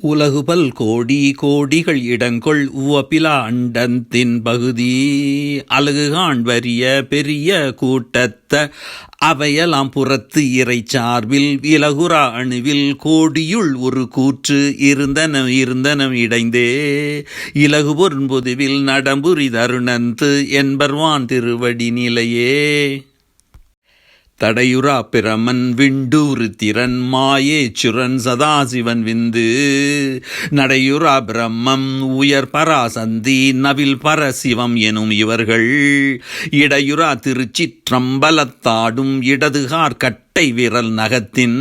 உலகுபல் கோடி கோடிகள் இடங்கொள் உவப்பிலா அண்டத்தின் பகுதி. அழகுகான் வரிய பெரிய கூட்டத்த அவையலாம் புறத்து இறை சார்பில் இலகுரா அணுவில் கோடியுள் ஒரு கூற்று இருந்தனம் இருந்தனம் இடைந்தே. இலகு பொரும்பொதுவில் நடம்புரி தருணந்து என்பர்வான் திருவடி நிலையே. தடையுறா பிரமன் விண்டூறு திறன் மாயே சுரன் சதாசிவன் விந்து. நடையுறா பிரம்மம் உயர் பராசந்தி நவில் பரசிவம் எனும் இவர்கள். இடையுறா திருச்சி ட்ரம்பலத்தாடும் இடதுகார் கட்டை விரல் நகத்தின்.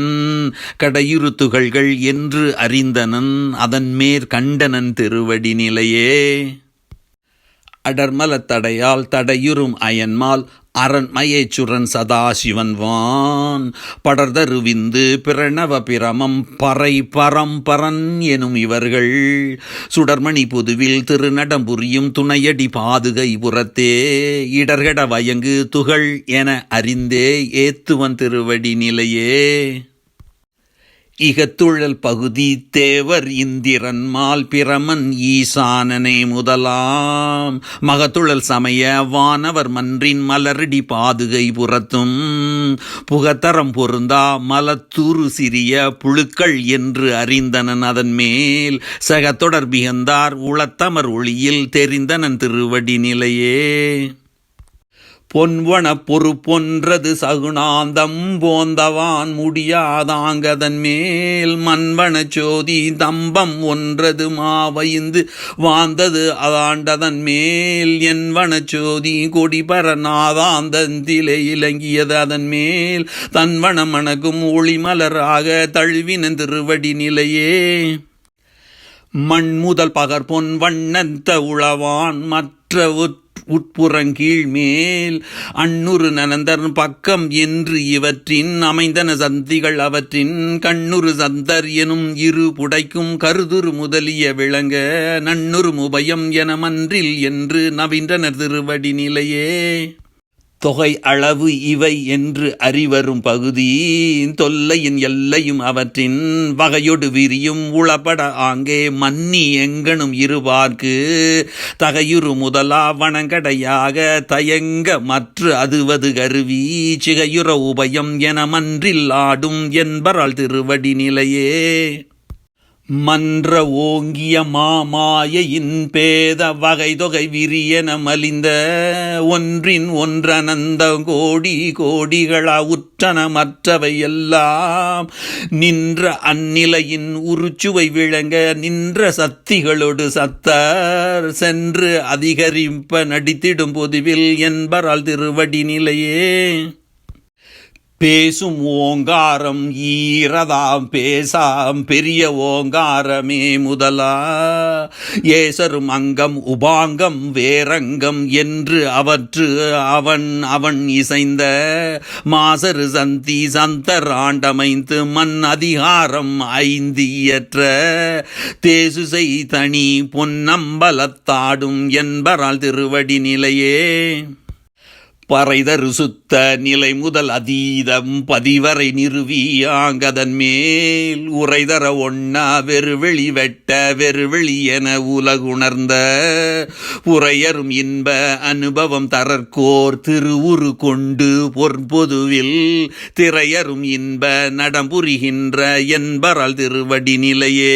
கடையுறு துகள்கள் என்று அறிந்தனன் அதன் மேற் கண்டனன் திருவடி நிலையே. அடர்மலத் தடையால் தடையுறும் அயன்மால் அரண்மயேச்சுரன் சதாசிவன் வான். படர்தருவிந்து பிரணவ பிரமம் பறை பரம்பரன் எனும் இவர்கள். சுடர்மணி பொதுவில் திருநடம்புரியும் துணையடி பாதுகை புறத்தே. இடர்கட வயங்கு துகள் என அறிந்தே ஏத்துவன் திருவடி நிலையே. இகத்துழல் பகுதி தேவர் இந்திரன் மால் பிரமன் ஈசானனே முதலாம். மகத்துழல் சமய வானவர் மன்றின் மலரடி பாதுகை புறத்தும். புகத்தரம் பொருந்தா மலத்தூறு சிறிய புழுக்கள் என்று அறிந்தனன் அதன் மேல் சகத்தொடர் மிகந்தார் உளத்தமர் ஒளியில் தெரிந்தனன் திருவடி நிலையே. பொன்வன பொறு பொன்றது சகுணாந்தம் போந்தவான் முடியாதாங்கதன் மேல் மண்வன சோதி தம்பம் ஒன்றது மாவைந்து வாந்தது அதாண்டதன் மேல் என்வன சோதி கொடிபரநாதாந்தந்திலே இலங்கியது அதன் மேல் தன்வன மணக்கும் ஒளிமலராக தழுவின திருவடி நிலையே. மண் முதல் பகர் பொன் உளவான் மற்ற உட்புறங்கீழ் மேல் அண்ணுறு நனந்தர் பக்கம் என்று இவற்றின் அமைந்தன சந்திகள் அவற்றின் கண்ணுரு சந்தர் எனும் இரு புடைக்கும் கருதுரு முதலிய விளங்க நன்னுரு முபயம் என மன்றில் என்று நவின்றனர் திருவடி நிலையே. தொகை அளவு இவை என்று அறிவரும் பகுதி தொல்லையின் எல்லையும் அவற்றின் வகையொடு விரியும் உளப்பட ஆங்கே மன்னி எங்கனும் இருவார்க்கு தகையுறு முதலாவணங்கடையாக தயங்க மற்ற அதுவது கருவி. சிகையுற உபயம் என மன்றில் ஆடும் என்பரால் திருவடி நிலையே. மன்ற ஓங்கிய மாமாயின் பேத வகை தொகை விரியன மலிந்த ஒன்றின் ஒன்றனந்த கோடி கோடிகளா உற்றன மற்றவை எல்லாம் நின்ற அந்நிலையின் உருச்சுவை விளங்க நின்ற சக்திகளோடு சத்தர் சென்று அதிகரிப்ப நடித்திடும் பொதுவில் என்பரால் திருவடி நிலையே. பேசும் ஓங்காரம் ஈரதாம் பேசாம் பெரிய ஓங்காரமே முதலா. ஏசரும் அங்கம் உபாங்கம் வேரங்கம் என்று அவற்று அவன் அவன் இசைந்த. மாசரு சந்தி சந்தர் ஆண்டமைந்து மண் அதிகாரம் ஐந்து இயற்ற தேசுசை தனி பொன்னம்பலத்தாடும் என்பரால் திருவடி நிலையே. பறைதருசுத்த நிலை முதல் அதீதம் பதிவரை நிறுவி ஆங்கதன் மேல் உரைதர ஒண்ணா வெறுவெளி வெட்ட வெறுவெளி என உலகுணர்ந்த உரையரும் இன்ப அனுபவம் தரற்கோர் திருவுரு கொண்டு பொற்பொதுவில் திரையரும் இன்ப நடம்புரிகின்ற என்பரால் திருவடி நிலையே.